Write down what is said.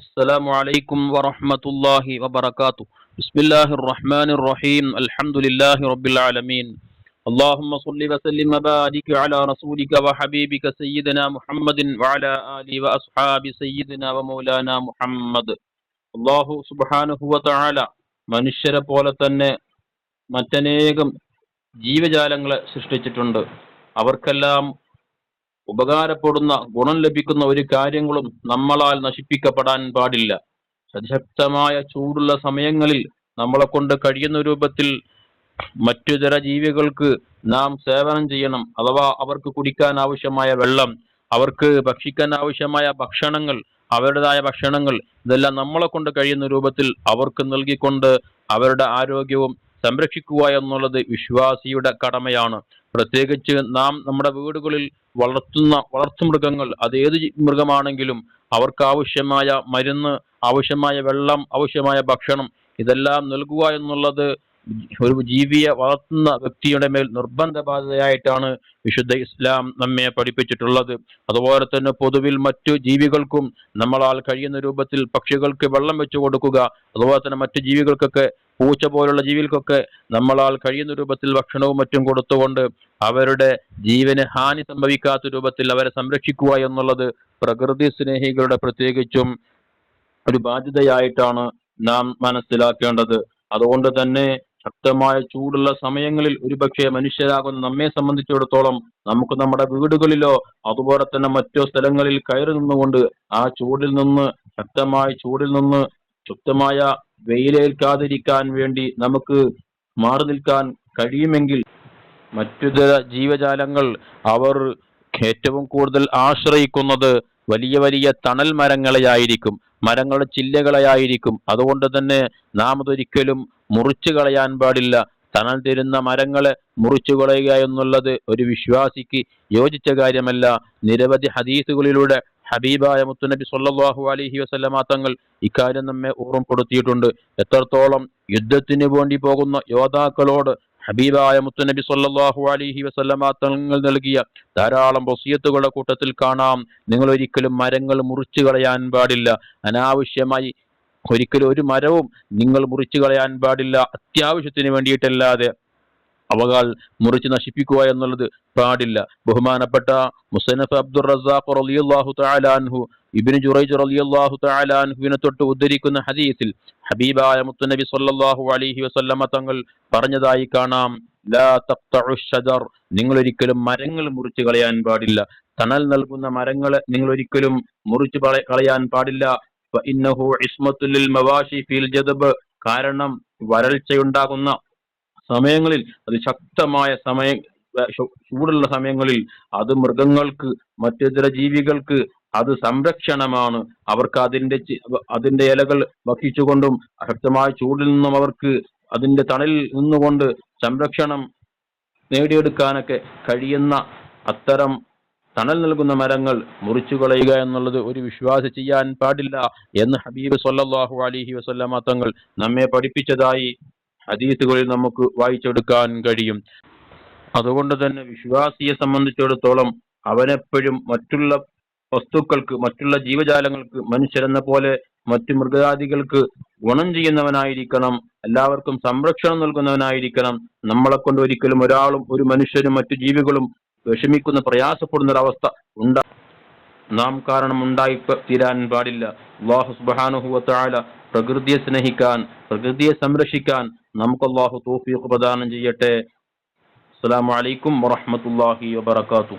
السلام عليكم ورحمة الله وبركاته بسم الله الرحمن الرحيم الحمد لله رب العالمين اللهم صل وسلم وبارك على رسولك وحبيبك سيدنا محمد وعلى آله وأصحاب سيدنا ومولانا محمد അള്ളാഹു സുബാനുഹുവല മനുഷ്യരെ പോലെ തന്നെ മറ്റനേകം ജീവജാലങ്ങളെ സൃഷ്ടിച്ചിട്ടുണ്ട് അവർക്കെല്ലാം ഉപകാരപ്പെടുന്ന ഗുണം ലഭിക്കുന്ന ഒരു കാര്യങ്ങളും നമ്മളാൽ നശിപ്പിക്കപ്പെടാൻ പാടില്ല. അതിശക്തമായ ചൂടുള്ള സമയങ്ങളിൽ നമ്മളെ കൊണ്ട് കഴിയുന്ന രൂപത്തിൽ മറ്റു ചില ജീവികൾക്ക് നാം സേവനം ചെയ്യണം. അഥവാ അവർക്ക് കുടിക്കാൻ ആവശ്യമായ വെള്ളം അവർക്ക് ഭക്ഷിക്കാൻ ആവശ്യമായ ഭക്ഷണങ്ങൾ അവരുടേതായ ഭക്ഷണങ്ങൾ ഇതെല്ലാം നമ്മളെ കൊണ്ട് കഴിയുന്ന രൂപത്തിൽ അവർക്ക് നൽകിക്കൊണ്ട് അവരുടെ ആരോഗ്യവും സംരക്ഷിക്കുക എന്നുള്ളത് വിശ്വാസിയുടെ കടമയാണ്. പ്രത്യേകിച്ച് നാം നമ്മുടെ വീടുകളിൽ വളർത്തുന്ന വളർത്തുമൃഗങ്ങൾ അത് ഏത് മൃഗമാണെങ്കിലും അവർക്ക് ആവശ്യമായ മരുന്ന് ആവശ്യമായ വെള്ളം ആവശ്യമായ ഭക്ഷണം ഇതെല്ലാം നൽകുക എന്നുള്ളത് ഒരു ജീവിയെ വളർത്തുന്ന വ്യക്തിയുടെ മേൽ നിർബന്ധ ബാധ്യതയായിട്ടാണ് വിശുദ്ധ ഇസ്ലാം നമ്മെ പഠിപ്പിച്ചിട്ടുള്ളത്. അതുപോലെ തന്നെ പൊതുവിൽ മറ്റു ജീവികൾക്കും നമ്മളാൽ കഴിയുന്ന രൂപത്തിൽ പക്ഷികൾക്ക് വെള്ളം വെച്ചു കൊടുക്കുക. അതുപോലെ തന്നെ മറ്റു ജീവികൾക്കൊക്കെ പൂച്ച പോലുള്ള ജീവികൾക്കൊക്കെ നമ്മളാൽ കഴിയുന്ന രൂപത്തിൽ ഭക്ഷണവും മറ്റും കൊടുത്തുകൊണ്ട് അവരുടെ ജീവന് ഹാനി സംഭവിക്കാത്ത രൂപത്തിൽ അവരെ സംരക്ഷിക്കുക എന്നുള്ളത് പ്രകൃതി സ്നേഹികളുടെ പ്രത്യേകിച്ചും ഒരു ബാധ്യതയായിട്ടാണ് നാം മനസ്സിലാക്കേണ്ടത്. അതുകൊണ്ട് തന്നെ ശക്തമായ ചൂടുള്ള സമയങ്ങളിൽ ഒരുപക്ഷെ മനുഷ്യരാകുന്ന നമ്മെ സംബന്ധിച്ചിടത്തോളം നമുക്ക് നമ്മുടെ വീടുകളിലോ അതുപോലെ തന്നെ മറ്റോ സ്ഥലങ്ങളിൽ കയറി നിന്നുകൊണ്ട് ആ ചൂടിൽ നിന്ന് ശക്തമായ ചൂടിൽ നിന്ന് ശക്തമായ വെയിലേൽക്കാതിരിക്കാൻ വേണ്ടി നമുക്ക് മാറി നിൽക്കാൻ കഴിയുമെങ്കിൽ മറ്റു ജീവജാലങ്ങൾ അവർ ഏറ്റവും കൂടുതൽ ആശ്രയിക്കുന്നത് വലിയ വലിയ തണൽ മരങ്ങളെയായിരിക്കും മരങ്ങളുടെ ചില്ലകളെയായിരിക്കും. അതുകൊണ്ട് തന്നെ നാം അതൊരിക്കലും മുറിച്ചു കളയാൻ പാടില്ല. തണൽ തരുന്ന മരങ്ങളെ മുറിച്ചു കളയുക എന്നുള്ളത് ഒരു വിശ്വാസിക്ക് യോജിച്ച കാര്യമല്ല. നിരവധി ഹദീസുകളിലൂടെ ഹബീബായ മുത്തുനബി സല്ലാഹു അലഹി വസല്ലമ തങ്ങൾ ഇക്കാര്യം നമ്മെ ഓർമ്മപ്പെടുത്തിയിട്ടുണ്ട്. എത്രത്തോളം യുദ്ധത്തിന് വേണ്ടി പോകുന്ന യോദ്ധാക്കളോട് ഹബീബായ മുത്തുനബി സല്ലാഹു അലൈഹി വസല്ലമ തങ്ങൾ നൽകിയ ധാരാളം വസിയത്തുകളുടെ കൂട്ടത്തിൽ കാണാം. നിങ്ങൾ ഒരിക്കലും മരങ്ങൾ മുറിച്ചു കളയാൻ പാടില്ല. അനാവശ്യമായി ഒരിക്കലും ഒരു മരവും നിങ്ങൾ മുറിച്ചു കളയാൻ പാടില്ല. അത്യാവശ്യത്തിന് വേണ്ടിയിട്ടല്ലാതെ അവകൾ മുറിച്ച് നശിപ്പിക്കുക എന്നുള്ളത് പാടില്ല. ബഹുമാനപ്പെട്ട മുസനഫ് അബ്ദുർ റസാഖ് അൻഹു ഇബ്നു ജുറൈജ് റളിയല്ലാഹു തആല അൻഹുവിനെ തൊട്ട് ഉദ്ധരിക്കുന്ന ഹദീസിൽ ഹബീബായ മുത്തുനബി സല്ലല്ലാഹു അലൈഹി വസല്ലമ തങ്ങൾ പറഞ്ഞതായി കാണാം. ലാ നിങ്ങൾ ഒരിക്കലും മരങ്ങൾ മുറിച്ചു കളയാൻ പാടില്ല. തണൽ നൽകുന്ന മരങ്ങളെ നിങ്ങൾ ഒരിക്കലും മുറിച്ചു കളയാൻ പാടില്ല. ഫഇന്നഹു ഇസ്മത്തുൽ ലിൽ മവാശി ഫിൽ ജദബ്. കാരണം വരൾച്ചയുണ്ടാകുന്ന സമയങ്ങളിൽ അത് ശക്തമായ സമയ ചൂടുള്ള സമയങ്ങളിൽ അത് മൃഗങ്ങൾക്ക് മറ്റു ജീവികൾക്ക് അത് സംരക്ഷണമാണ്. അവർക്ക് അതിന്റെ അതിന്റെ ഇലകൾ വഹിച്ചുകൊണ്ടും ശക്തമായ ചൂടിൽ നിന്നും അവർക്ക് അതിന്റെ തണലിൽ നിന്നുകൊണ്ട് സംരക്ഷണം നേടിയെടുക്കാനൊക്കെ കഴിയുന്ന അത്തരം തണൽ നൽകുന്ന മരങ്ങൾ മുറിച്ചു കളയുക എന്നുള്ളത് ഒരു വിശ്വാസി ചെയ്യാൻ പാടില്ല എന്ന് ഹബീബ് സല്ലാഹു അലിഹി വസല്ലമ തങ്ങൾ നമ്മെ പഠിപ്പിച്ചതായി ഹദീസുകളിൽ നമുക്ക് വായിച്ചെടുക്കാൻ കഴിയും. അതുകൊണ്ട് തന്നെ വിശ്വാസിയെ സംബന്ധിച്ചിടത്തോളം അവനെപ്പോഴും മറ്റുള്ള വസ്തുക്കൾക്ക് മറ്റുള്ള ജീവജാലങ്ങൾക്ക് മനുഷ്യരെന്ന പോലെ മറ്റു മൃഗജാതികൾക്ക് ഗുണം ചെയ്യുന്നവനായിരിക്കണം എല്ലാവർക്കും സംരക്ഷണം നൽകുന്നവനായിരിക്കണം. നമ്മളെ കൊണ്ട് ഒരിക്കലും ഒരാളും ഒരു മനുഷ്യരും മറ്റു ജീവികളും വിഷമിക്കുന്ന പ്രയാസപ്പെടുന്ന ഒരവസ്ഥ ഉണ്ടാ നാം കാരണം ഉണ്ടായി തീരാൻ പാടില്ല. അള്ളാഹു സുബ്ഹാനഹു വതആല പ്രകൃതിയെ സ്നേഹിക്കാൻ പ്രകൃതിയെ സംരക്ഷിക്കാൻ നമുക്ക് അള്ളാഹു തൗഫീഖ് പ്രദാനം ചെയ്യട്ടെ. അസ്സാം വലൈക്കും വറഹ്മത്തുള്ളാഹി വബറകാതുഹു.